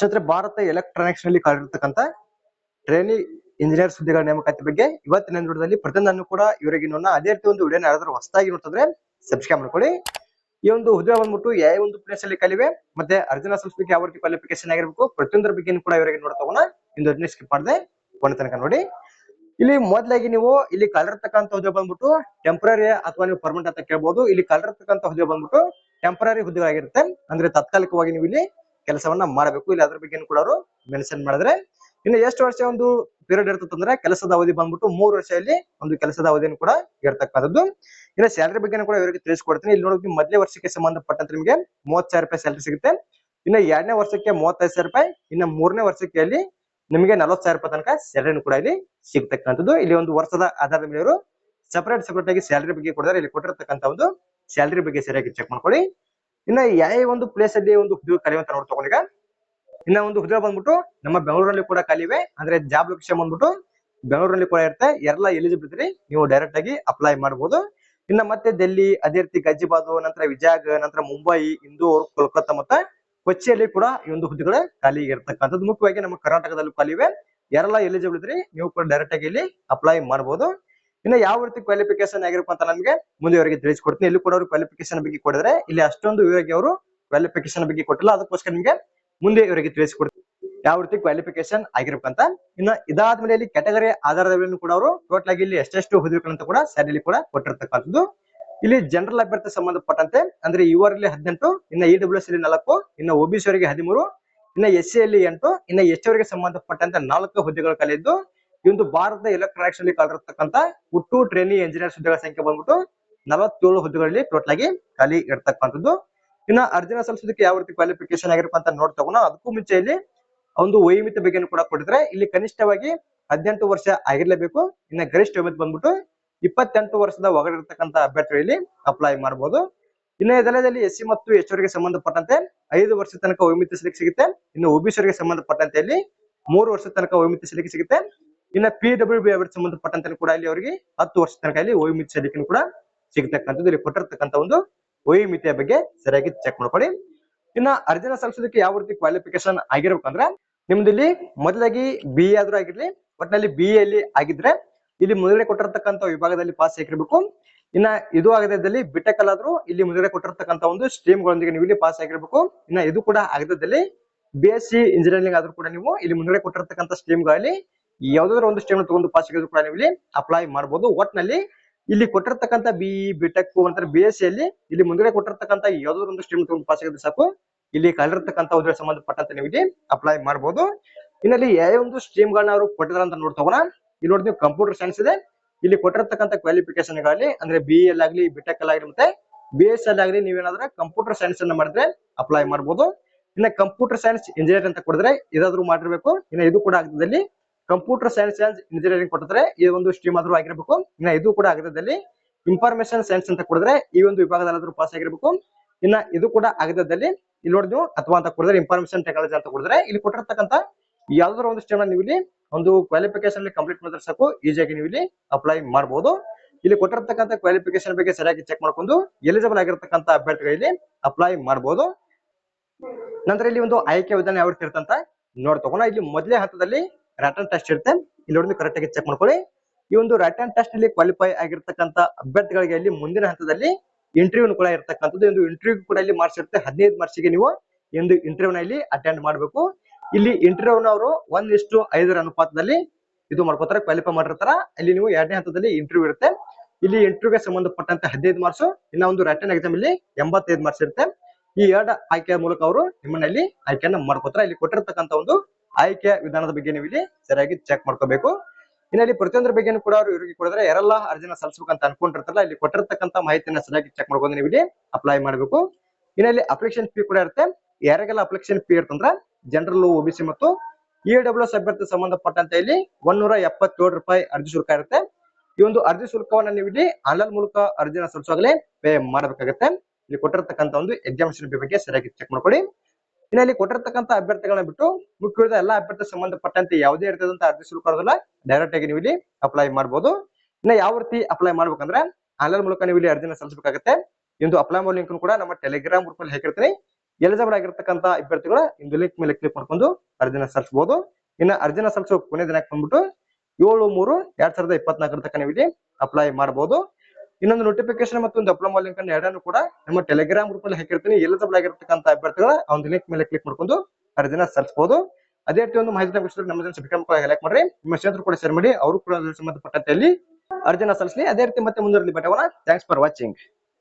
ಸ್ನೇಹಿತರೆ ಭಾರತ ಎಲೆಕ್ಟ್ರಾನಿಕ್ಸ್ನಲ್ಲಿ ಕಾರ್ಯನಿರ್ತಕ್ಕಂಥ ಟ್ರೈನಿ ಇಂಜಿನಿಯರ್ ಹುದ್ದೆಗಳ ನೇಮಕಾತಿ ಬಗ್ಗೆ ಇವತ್ತಿನ ವಿಡಿಯೋದಲ್ಲಿ ಪ್ರತಿಯೊಂದನ್ನು ಕೂಡ ಇವರಿಗೆ ಅದೇ ರೀತಿ ಒಂದು ವಿಡಿಯೋ ಯಾರಾದ್ರೂ ಹೊಸದಾಗಿ ನೋಡ್ತಿದ್ರೆ ಸಬ್ಸ್ಕ್ರೈಬ್ ಮಾಡ್ಕೊಳ್ಳಿ. ಈ ಒಂದು ಹುದ್ದೆ ಬಂದ್ಬಿಟ್ಟು ಯಾವ ಒಂದು ಪ್ಲೇಸ್ ಅಲ್ಲಿ ಕಲಿವೆ, ಮತ್ತೆ ಅರ್ಜುನ ಸಂಸ್ಥೆಗೆ ಯಾವ ರೀತಿ ಕ್ವಾಲಿಫಿಕೇಶನ್ ಆಗಿರ್ಬೇಕು ಪ್ರತಿಯೊಂದರ ಬಗ್ಗೆ ಕೂಡ ಇವರಿಗೆ ನೋಡ್ತಾ ಇಂದು ಇಂದು ಸ್ಕಿಪ್ ಮಾಡಿದೆ ಕೊನೆ ತನಕ ನೋಡಿ. ಇಲ್ಲಿ ಮೊದಲಾಗಿ ನೀವು ಇಲ್ಲಿ ಕಲಿರ್ತಕ್ಕಂಥ ಹುದ್ದೆ ಬಂದ್ಬಿಟ್ಟು ಟೆಂಪರರಿ ಅಥವಾ ನೀವು ಪರ್ಮನೆಂಟ್ ಅಂತ ಕೇಳ್ಬಹುದು ಇಲ್ಲಿ ಕಲಿರ್ತಕ್ಕಂಥ ಹುದ್ದೆ ಬಂದ್ಬಿಟ್ಟು ಟೆಂಪರರಿ ಹುದ್ದೆಗಳಾಗಿರುತ್ತೆ. ಅಂದ್ರೆ ತಾತ್ಕಾಲಿಕವಾಗಿ ನೀವು ಇಲ್ಲಿ ಕೆಲಸವನ್ನ ಮಾಡಬೇಕು. ಇಲ್ಲಿ ಅದ್ರ ಬಗ್ಗೆ ಕೂಡ ಅವರು ಮೆನ್ಷನ್ ಮಾಡಿದ್ರೆ, ಇನ್ನು ಎಷ್ಟು ವರ್ಷ ಒಂದು ಪೀರಿಯಡ್ ಇರ್ತದಂದ್ರೆ ಕೆಲಸದ ಅವಧಿ ಬಂದ್ಬಿಟ್ಟು ಮೂರು ವರ್ಷ ಇಲ್ಲಿ ಒಂದು ಕೆಲಸದ ಅವಧಿಯನ್ನು ಕೂಡ ಇರ್ತಕ್ಕಂಥದ್ದು. ಇನ್ನು ಸ್ಯಾಲರಿ ಬಗ್ಗೆ ಕೂಡ ಇವರಿಗೆ ತಿಳಿಸ್ಕೊಡ್ತೀನಿ. ಇಲ್ಲಿ ನೋಡಿ ಮೊದಲೇ ವರ್ಷಕ್ಕೆ ಸಂಬಂಧಪಟ್ಟಂತೆ ನಿಮಗೆ ಮೂವತ್ ಸಾವಿರ ರೂಪಾಯಿ ಸ್ಯಾಲರಿ ಸಿಗುತ್ತೆ. ಇನ್ನು ಎರಡನೇ ವರ್ಷಕ್ಕೆ ಮೂವತ್ತೈದು ಸಾವಿರ ರೂಪಾಯಿ, ಇನ್ನು ಮೂರನೇ ವರ್ಷಕ್ಕೆ ಅಲ್ಲಿ ನಿಮಗೆ ನಲವತ್ತು ಸಾವಿರ ರೂಪಾಯಿ ತನಕ ಸ್ಯಾಲರಿ ಕೂಡ ಇಲ್ಲಿ ಸಿಗ್ತಕ್ಕಂಥದ್ದು. ಇಲ್ಲಿ ಒಂದು ವರ್ಷದ ಆಧಾರದ ಮೇಲೆ ಅವರು ಸಪರೇಟ್ ಸಪರೇಟ್ ಆಗಿ ಸ್ಯಾಲರಿ ಬಗ್ಗೆ ಕೊಡಿದ್ರೆ ಇಲ್ಲಿ ಕೊಟ್ಟಿರ್ತಕ್ಕಂಥ ಒಂದು ಸ್ಯಾಲರಿ ಬಗ್ಗೆ ಸರಿಯಾಗಿ ಚೆಕ್ ಮಾಡ್ಕೊಳ್ಳಿ. ಇನ್ನ ಯಾವ ಒಂದು ಪ್ಲೇಸ್ ಅಲ್ಲಿ ಒಂದು ಹುದ್ದೆ ಕಲಿಯುವಂತ ನೋಡ್ತಾ ಈಗ. ಇನ್ನ ಒಂದು ಹುದ್ದೆ ಬಂದ್ಬಿಟ್ಟು ನಮ್ಮ ಬೆಂಗಳೂರಲ್ಲಿ ಕೂಡ ಕಲಿವೆ ಅಂದ್ರೆ ಜಾಬ್ ಲೊಕೇಶನ್ ಬಂದ್ಬಿಟ್ಟು ಬೆಂಗಳೂರಲ್ಲಿ ಕೂಡ ಇರುತ್ತೆ. ಎಲ್ಲ ಎಲಿಜಿಬಲ್ ಇದ್ರಿ, ನೀವು ಡೈರೆಕ್ಟ್ ಆಗಿ ಅಪ್ಲೈ ಮಾಡಬಹುದು ಇನ್ನ ಮತ್ತೆ ಡೆಲ್ಲಿ ಅದೇ ರೀತಿ ಗಜಿಬಾದ್ ನಂತರ ವಿಜಾಗ್ ನಂತರ ಮುಂಬೈ ಇಂದೂರ್ ಕೋಲ್ಕತ್ತಾ ಮತ್ತೆ ಕೊಚ್ಚಿಯಲ್ಲಿ ಕೂಡ ಈ ಒಂದು ಹುದ್ದೆಗಳು ಖಾಲಿ ಇರ್ತಕ್ಕಂಥದ್ದು. ಮುಖ್ಯವಾಗಿ ನಮ್ಮ ಕರ್ನಾಟಕದಲ್ಲೂ ಖಾಲಿವೆ ಯಾರೆಲ್ಲ ಎಲಿಜಿಬಲ್ ಇದ್ರಿ, ನೀವು ಕೂಡ ಡೈರೆಕ್ಟ್ ಆಗಿ ಇಲ್ಲಿ ಅಪ್ಲೈ ಮಾಡಬಹುದು ಇನ್ನು ಯಾವ ರೀತಿ ಕ್ವಾಲಿಫಿಕೇಶನ್ ಆಗಿರಪ್ಪ ಅಂತ ನಮಗೆ ಮುಂದೆ ಅವರಿಗೆ ತಿಳಿಸ್ಕೊಡ್ತೀನಿ. ಇಲ್ಲಿ ಕೂಡ ಅವರು ಕ್ವಾಲಿಫಿಕೇಶನ್ ಬಗ್ಗೆ ಕೊಡಿದ್ರೆ ಇಲ್ಲಿ ಅಷ್ಟೊಂದು ಇವರಿಗೆ ಅವರು ಕ್ವಾಲಿಫಿಕೇಶನ್ ಬಗ್ಗೆ ಕೊಟ್ಟಿಲ್ಲ. ಅದಕ್ಕೋಸ್ಕರ ನಿಮಗೆ ಮುಂದೆ ಇವರಿಗೆ ತಿಳಿಸ್ಕೊಡ್ತೀನಿ. ಯಾವ ರೀತಿ ಕ್ವಾಲಿಫಿಕೇಶನ್ ಇನ್ನ ಇನ್ನು ಇದಾದ್ಮೇಲೆ ಇಲ್ಲಿ ಕ್ಯಾಟಗರಿ ಆಧಾರದ ಮೇಲೆ ಕೂಡ ಅವರು ಟೋಟಲ್ ಆಗಿ ಇಲ್ಲಿ ಎಷ್ಟೆಷ್ಟು ಹುದ್ದೆಗಳಂತ ಕೂಡ ಸ್ಯಾಲರಿ ಕೂಡ ಕೊಟ್ಟಿರ್ತಕ್ಕಂಥದ್ದು. ಇಲ್ಲಿ ಜನರಲ್ ಅಭ್ಯರ್ಥಿ ಸಂಬಂಧಪಟ್ಟಂತೆ ಅಂದ್ರೆ ಇವರಲ್ಲಿ ಹದಿನೆಂಟು, ಇನ್ನ ಇ ಡಬ್ಲ್ಯೂ ಎಸ್ ಅಲ್ಲಿ ನಾಲ್ಕು, ಇನ್ನ ಒಬಿಸಿ ಅವರಿಗೆ ಹದಿಮೂರು, ಇನ್ನ ಎಸ್ ಸಿ ಅಲ್ಲಿ ಎಂಟು, ಇನ್ನ ಎಸ್ ಅವರಿಗೆ ಸಂಬಂಧಪಟ್ಟಂತೆ ನಾಲ್ಕು ಹುದ್ದೆಗಳು ಕಲಿದ್ದು ಈ ಭಾರತದ ಭಾರತ ಎಲೆಕ್ಟ್ರಾನಿಕ್ಸ್ ಅಲ್ಲಿ ಕಲಿರ್ತಕ್ಕಂಥ ಒಟ್ಟು ಟ್ರೈನಿ ಇಂಜಿನಿಯರ್ ಹುದ್ದೆಗಳ ಸಂಖ್ಯೆ ಬಂದ್ಬಿಟ್ಟು ನಲವತ್ತೇಳು ಹುದ್ದೆಗಳಲ್ಲಿ ಟೋಟಲ್ ಆಗಿ ಖಾಲಿ ಇರ್ತಕ್ಕಂಥದ್ದು. ಇನ್ನ ಅರ್ಜಿನ ಸಲ್ಲಿಸೋದಕ್ಕೆ ಯಾವ ರೀತಿ ಕ್ವಾಲಿಫಿಕೇಶನ್ ಆಗಿರಪ್ಪ ಅಂತ ತಗೋಣ ಅದಕ್ಕೂ ಮುಂಚೆ ಇಲ್ಲಿ ಒಂದು ವೈಮಿತ ಬಗ್ಗೆ ಕೂಡ ಕೊಟ್ಟಿದ್ರೆ ಇಲ್ಲಿ ಕನಿಷ್ಠವಾಗಿ ಹದಿನೆಂಟು ವರ್ಷ ಆಗಿರ್ಲೇಬೇಕು. ಇನ್ನ ಗರಿಷ್ಠ ವಯೋಮಿತಿ ಬಂದ್ಬಿಟ್ಟು ಇಪ್ಪತ್ತೆಂಟು ವರ್ಷದ ಒಳಗಿರ್ತಕ್ಕಂಥ ಅಭ್ಯರ್ಥಿಗಳಲ್ಲಿ ಅಪ್ಲೈ ಮಾಡಬಹುದು ಇನ್ನು ಇದಲ್ಲದಲ್ಲಿ ಎಸ್ ಸಿ ಮತ್ತು ಎಚ್ ಅವರಿಗೆ ಸಂಬಂಧಪಟ್ಟಂತೆ ಐದು ವರ್ಷ ತನಕ ವಯೋಮಿತಿ ಸಿಲಿಕೆ ಸಿಗುತ್ತೆ. ಇನ್ನು ಒಬಿಸಿಯವರಿಗೆ ಸಂಬಂಧಪಟ್ಟಂತೆ ಇಲ್ಲಿ ಮೂರು ವರ್ಷ ತನಕ ವಯೋಮಿತಿ ಸಿಲಿಕೆ ಸಿಗುತ್ತೆ. ಇನ್ನ ಪಿ ಡಬ್ಲ್ಯೂ ಬಿ ಅವರಿಗೆ ಸಂಬಂಧಪಟ್ಟಂತ ಕೂಡ ಇಲ್ಲಿ ಅವರಿಗೆ ಹತ್ತು ವರ್ಷ ತನಕ ಇಲ್ಲಿ ವಯೋಮಿತಿ ಸಲ್ಲಿಕೆ ಕೂಡ ಸಿಗತಕ್ಕಂಥದ್ದು, ಇಲ್ಲಿ ಕೊಟ್ಟಿರ್ತಕ್ಕಂಥ ಒಂದು ವಯೋಮಿತಿಯ ಬಗ್ಗೆ ಸರಿಯಾಗಿ ಚೆಕ್ ಮಾಡ್ಕೊಳ್ಳಿ. ಇನ್ನ ಅರ್ಜಿನ ಸಲ್ಲಿಸೋದಕ್ಕೆ ಯಾವ ರೀತಿ ಕ್ವಾಲಿಫಿಕೇಶನ್ ಆಗಿರ್ಬೇಕಂದ್ರೆ, ನಿಮ್ದು ಇಲ್ಲಿ ಮೊದಲಾಗಿ ಬಿ ಆದ್ರೂ ಆಗಿರ್ಲಿ ಒಟ್ಟಿನಲ್ಲಿ ಬಿ ಎಲ್ಲಿ ಆಗಿದ್ರೆ, ಇಲ್ಲಿ ಮುಂದೆ ಕೊಟ್ಟಿರ್ತಕ್ಕಂಥ ವಿಭಾಗದಲ್ಲಿ ಪಾಸ್ ಆಗಿರ್ಬೇಕು. ಇನ್ನ ಇದು ಆಗದಲ್ಲಿ ಆದ್ರೂ ಇಲ್ಲಿ ಮುಂದೆ ಕೊಟ್ಟಿರ್ತಕ್ಕಂಥ ಒಂದು ಸ್ಟ್ರೀಮ್ ಗಳೊಂದಿಗೆ ನೀವು ಇಲ್ಲಿ ಪಾಸ್ ಆಗಿರ್ಬೇಕು. ಇನ್ನ ಇದು ಕೂಡ ಆಗದಲ್ಲಿ ಬಿ ಎಸ್ ಸಿ ಇಂಜಿನಿಯರಿಂಗ್ ಆದ್ರೂ ಕೂಡ ನೀವು ಇಲ್ಲಿ ಮುಂದೆ ಕೊಟ್ಟಿರ್ತಕ್ಕಂಥ ಸ್ಟ್ರೀಮ್ಗಳಲ್ಲಿ ಯಾವ್ದಾದ್ರು ಒಂದು ಸ್ಟೇಮ್ ತಗೊಂಡು ಪಾಸ್ ಕೂಡ ನೀವು ಇಲ್ಲಿ ಅಪ್ಲೈ ಮಾಡಬಹುದು ಒಟ್ನಲ್ಲಿ ಇಲ್ಲಿ ಕೊಟ್ಟಿರ್ತಕ್ಕಂಥ ಬಿ ಬಿಟೆಕ್ ನಂತರ ಬಿ ಎಸ್ ಸಿ ಅಲ್ಲಿ ಇಲ್ಲಿ ಮುಂದೆ ಕೊಟ್ಟಿರ್ತಕ್ಕಂಥ ಯಾವ್ದಾದ್ರು ಒಂದು ಸ್ಟ್ರೀಮ್ ತಗೊಂಡು ಪಾಸ್ ಆಗಿದ್ರೆ ಸಾಕು. ಇಲ್ಲಿ ಕಲಿರ್ತಕ್ಕಂಥ ಉದ್ಯೋಗ ಸಂಬಂಧಪಟ್ಟಂತ ನೀವು ಇಲ್ಲಿ ಅಪ್ಲೈ ಮಾಡಬಹುದು ಇನ್ನಲ್ಲಿ ಯಾವ ಒಂದು ಸ್ಟ್ರೀಮ್ ಗಳನ್ನ ಅವರು ಕೊಟ್ಟಿದ್ದಾರೆ ಅಂತ ನೋಡ್ತಾ ತಗೋಣ. ಇಲ್ಲಿ ನೋಡಿ ನೀವು ಕಂಪ್ಯೂಟರ್ ಸೈನ್ಸ್ ಇದೆ. ಇಲ್ಲಿ ಕೊಟ್ಟಿರ್ತಕ್ಕಂಥ ಕ್ವಾಲಿಫಿಕೇಶನ್ಗಳಲ್ಲಿ ಅಂದ್ರೆ ಬಿ ಎಲ್ ಆಗ್ಲಿ ಬಿಟೆಕ್ ಆಗಲಿ ಮತ್ತೆ ಬಿ ಎಸ್ ಎಲ್ ಆಗಲಿ ನೀವೇನಾದ್ರೆ ಕಂಪ್ಯೂಟರ್ ಸೈನ್ಸ್ ಅನ್ನ ಮಾಡಿದ್ರೆ ಅಪ್ಲೈ ಮಾಡಬಹುದು ಇನ್ನ ಕಂಪ್ಯೂಟರ್ ಸೈನ್ಸ್ ಇಂಜಿನಿಯರ್ ಅಂತ ಕೊಡಿದ್ರೆ ಇದಾದ್ರು ಮಾಡಿರ್ಬೇಕು. ಇನ್ನ ಇದು ಕೂಡ ಆಗದಲ್ಲಿ ಕಂಪ್ಯೂಟರ್ ಸೈನ್ಸ್ ಇಂಜಿನಿಯರಿಂಗ್ ಕೊಟ್ಟಿದ್ರೆ ಈ ಒಂದು ಸ್ಟ್ರೀಮ್ ಆದ್ರೂ ಆಗಿರ್ಬೇಕು. ಇನ್ನ ಇದು ಕೂಡ ಆಗದಲ್ಲಿ ಇನ್ಫಾರ್ಮೇಶನ್ ಸೈನ್ಸ್ ಅಂತ ಕೊಡಿದ್ರೆ ಈ ಒಂದು ವಿಭಾಗದಲ್ಲಾದ್ರೂ ಪಾಸ್ ಆಗಿರ್ಬೇಕು. ಇನ್ನ ಇದು ಕೂಡ ಆಗದಲ್ಲಿ ಇಲ್ಲಿ ನೋಡಿ, ಅಥವಾ ಅಂತ ಕೊಡಿದ್ರೆ ಇನ್ಫಾರ್ಮೇಶನ್ ಟೆಕ್ನಾಲಜಿ ಅಂತ ಕೊಡಿದ್ರೆ ಇಲ್ಲಿ ಕೊಟ್ಟಿರ್ತಕ್ಕಂಥ ಯಾವ್ದಾದ್ರು ಒಂದು ಸ್ಟ್ರೀಮ್ ನೀವು ಇಲ್ಲಿ ಒಂದು ಕ್ವಾಲಿಫಿಕೇಶನ್ ಕಂಪ್ಲೀಟ್ ಮಾಡಿದ್ರೆ ಸಾಕು ಈಸಿಯಾಗಿ ನೀವು ಇಲ್ಲಿ ಅಪ್ಲೈ ಮಾಡಬಹುದು ಇಲ್ಲಿ ಕೊಟ್ಟಿರ್ತಕ್ಕಂಥ ಕ್ವಾಲಿಫಿಕೇಶನ್ ಬಗ್ಗೆ ಸರಿಯಾಗಿ ಚೆಕ್ ಮಾಡ್ಕೊಂಡು ಎಲಿಜಿಬಲ್ ಆಗಿರ್ತಕ್ಕಂಥ ಅಭ್ಯರ್ಥಿಗಳಲ್ಲಿ ಅಪ್ಲೈ ಮಾಡಬಹುದು ನಂತರ ಇಲ್ಲಿ ಒಂದು ಆಯ್ಕೆ ವಿಧಾನ ಯಾವ ರೀತಿ ಇರ್ತಂತ ನೋಡ್ ತಗೋಣ. ಇಲ್ಲಿ ಮೊದಲೇ ಹಂತದಲ್ಲಿ ರಿಟರ್ನ್ ಟೆಸ್ಟ್ ಇರುತ್ತೆ. ಇಲ್ಲಿ ನೋಡಿ ಕರೆಕ್ಟ್ ಆಗಿ ಚೆಕ್ ಮಾಡ್ಕೊಳ್ಳಿ. ಈ ಒಂದು ರಿಟರ್ನ್ ಟೆಸ್ಟ್ ಇಲ್ಲಿ ಕ್ವಾಲಿಫೈ ಆಗಿರ್ತಕ್ಕಂಥ ಅಭ್ಯರ್ಥಿಗಳಿಗೆ ಇಲ್ಲಿ ಮುಂದಿನ ಹಂತದಲ್ಲಿ ಇಂಟರ್ವ್ಯೂ ಕೂಡ ಇರ್ತಕ್ಕಂಥದ್ದು. ಒಂದು ಇಂಟರ್ವ್ಯೂ ಕೂಡ ಇಲ್ಲಿ ಮಾರ್ಚ್ ಇರುತ್ತೆ. ಹದಿನೈದು ಮಾರ್ಚ್ಗೆ ನೀವು ಒಂದು ಇಂಟರ್ವ್ಯೂನ ಇಲ್ಲಿ ಅಟೆಂಡ್ ಮಾಡಬೇಕು. ಇಲ್ಲಿ ಇಂಟರ್ವ್ಯೂನ ಅವರು ಒಂದ್ ಇಷ್ಟು ಐದರ ಅನುಪಾತದಲ್ಲಿ ಇದು ಮಾಡ್ಕೋತಾರೆ ಕ್ವಾಲಿಫೈ ಮಾಡಿರ್ತಾರ. ಇಲ್ಲಿ ನೀವು ಎರಡನೇ ಹಂತದಲ್ಲಿ ಇಂಟರ್ವ್ಯೂ ಇರುತ್ತೆ. ಇಲ್ಲಿ ಇಂಟರ್ವ್ಯೂಗೆ ಸಂಬಂಧಪಟ್ಟಂತ ಹದಿನೈದು ಮಾರ್ಚ್ ಇನ್ನ ಒಂದು ರಿಟರ್ನ್ ಎಕ್ಸಾಮ್ ಇಲ್ಲಿ ಎಂಬತ್ತೈದು ಮಾರ್ಕ್ಸ್ ಇರುತ್ತೆ. ಈ ಎರಡು ಆಯ್ಕೆಯ ಮೂಲಕ ಅವರು ನಿಮ್ಮನ್ನ ಇಲ್ಲಿ ಆಯ್ಕೆಯನ್ನ ಮಾಡ್ಕೋತಾರೆ. ಇಲ್ಲಿ ಕೊಟ್ಟಿರ್ತಕ್ಕಂಥ ಒಂದು ಆಯ್ಕೆ ವಿಧಾನದ ಬಗ್ಗೆ ನೀವು ಇಲ್ಲಿ ಸರಿಯಾಗಿ ಚೆಕ್ ಮಾಡ್ಕೋಬೇಕು. ಇನ್ನು ಇಲ್ಲಿ ಪ್ರತಿಯೊಂದರ ಬಗ್ಗೆ ಕೂಡ ಅವರು ಇವರಿಗೆ ಕೊಡಿದ್ರೆ, ಯಾರೆಲ್ಲ ಅರ್ಜಿನ ಸಲ್ಲಿಸಬೇಕಂತ ಅನ್ಕೊಂಡಿರ್ತಾರಲ್ಲ, ಇಲ್ಲಿ ಕೊಟ್ಟಿರ್ತಕ್ಕಂಥ ಮಾಹಿತಿನ ಸರಿಯಾಗಿ ಚೆಕ್ ಮಾಡ್ಕೊಂಡು ನೀವು ಇಲ್ಲಿ ಅಪ್ಲೈ ಮಾಡಬೇಕು. ಇನ್ನು ಇಲ್ಲಿ ಅಪ್ಲಿಕೇಶನ್ ಫೀ ಕೂಡ ಇರುತ್ತೆ. ಯಾರಿಗೆಲ್ಲ ಅಪ್ಲಿಕೇಶನ್ ಫೀ ಇರ್ತಂದ್ರೆ ಜನರಲ್ ಒಬಿಸಿ ಮತ್ತು ಇ ಡಬ್ಲ್ಯೂ ಎಸ್ ಅಭ್ಯರ್ಥಿ ಸಂಬಂಧಪಟ್ಟಂತೆ ಇಲ್ಲಿ ಒಂದೂರ ಎಪ್ಪತ್ತೇಳು ರೂಪಾಯಿ ಅರ್ಜಿ ಶುಲ್ಕ ಇರುತ್ತೆ. ಈ ಒಂದು ಅರ್ಜಿ ಶುಲ್ಕವನ್ನ ನೀವು ಇಲ್ಲಿ ಆನ್ಲೈನ್ ಮೂಲಕ ಅರ್ಜಿನ ಸಲ್ಲಿಸುವಾಗಲೇ ಪೇ ಮಾಡಬೇಕಾಗುತ್ತೆ. ಇಲ್ಲಿ ಕೊಟ್ಟಿರ್ತಕ್ಕಂಥ ಒಂದು ಎಕ್ಸಾಮಿನೇಷನ್ ಬಗ್ಗೆ ಸರಿಯಾಗಿ ಚೆಕ್ ಮಾಡ್ಕೊಳ್ಳಿ. ಇನ್ನು ಇಲ್ಲಿ ಕೊಟ್ಟಿರ್ತಕ್ಕಂಥ ಅಭ್ಯರ್ಥಿಗಳನ್ನ ಬಿಟ್ಟು ಮುಖ್ಯವಾದ ಎಲ್ಲಾ ಅಭ್ಯರ್ಥಿ ಸಂಬಂಧಪಟ್ಟಂತೆ ಯಾವುದೇ ಇರ್ತದಂತ ಅರ್ಜಿ ಶುಲ್ಕ ಡೈರೆಕ್ಟ್ ಆಗಿ ನೀವು ಇಲ್ಲಿ ಅಪ್ಲೈ ಮಾಡಬಹುದು ಇನ್ನು ಯಾವ ರೀತಿ ಅಪ್ಲೈ ಮಾಡ್ಬೇಕಂದ್ರೆ ಆನ್ಲೈನ್ ಮೂಲಕ ನೀವು ಇಲ್ಲಿ ಅರ್ಜಿನ ಸಲ್ಲಿಸಬೇಕಾಗುತ್ತೆ. ಇಂದು ಅಪ್ಲೈ ಮಾಡೋ ಲಿಂಕ್ ಕೂಡ ನಮ್ಮ ಟೆಲಿಗ್ರಾಮ್ ಗ್ರೂಪ್ ಅಲ್ಲಿ ಹಾಕಿರ್ತೀನಿ. ಎಲಿಜಿಬಲ್ ಆಗಿರ್ತಕ್ಕಂಥ ಅಭ್ಯರ್ಥಿಗಳು ಇಂದು ಲಿಂಕ್ ಮೇಲೆ ಕ್ಲಿಕ್ ಮಾಡ್ಕೊಂಡು ಅರ್ಜಿನ ಸಲ್ಲಿಸಬಹುದು. ಇನ್ನು ಅರ್ಜಿನ ಸಲ್ಲಿಸೋ ಕೊನೆ ದಿನಾಂಕ ಬಂದ್ಬಿಟ್ಟು ಏಳು ಮೂರು ಎರಡ್ ಸಾವಿರದ ಇಪ್ಪತ್ನಾಲ್ಕರ ತನಕ ನೀವು ಇಲ್ಲಿ ಅಪ್ಲೈ ಮಾಡಬಹುದು ಇನ್ನೊಂದು ನೋಟಿಫಿಕೇಶನ್ ಮತ್ತು ಒಂದು ಅಪ್ಲೋಮಾ ಲಿಂಕ್ ಅನ್ನು ಎರಡನ್ನು ಕೂಡ ನಮ್ಮ ಟೆಲಿಗ್ರಾಮ್ ಗ್ರೂಪ್ ಅಲ್ಲಿ ಹಾಕಿರ್ತೀನಿ. ಎಲಿಜಿಬಲ್ ಆಗಿರತಕ್ಕಂತ ಅಭ್ಯರ್ಥಿಗಳ ಒಂದು ಲಿಂಕ್ ಮೇಲೆ ಕ್ಲಿಕ್ ಮಾಡ್ಕೊಂಡು ಅರ್ಜಿನ ಸಲ್ಲಿಸಬಹುದು. ಅದೇ ರೀತಿ ಒಂದು ಮಾಹಿತಿ ನಮ್ಮ ಸಬ್ಸ್ಕ್ರೈಬ್ ಲೈಕ್ ಮಾಡಿ ನಿಮ್ಮ ಸ್ನೇಹಿತರು ಕೂಡ ಶೇರ್ ಮಾಡಿ, ಅವರು ಕೂಡ ಸಂಬಂಧಪಟ್ಟಂತೆ ಅಲ್ಲಿ ಅರ್ಜಿನ ಸಲ್ಲಿಸಲಿ. ಅದೇ ರೀತಿ ಮತ್ತೆ ಮುಂದುವರಲಿ ಬಟ್ ಥ್ಯಾಂಕ್ಸ್ ಫಾರ್ ವಾಚಿಂಗ್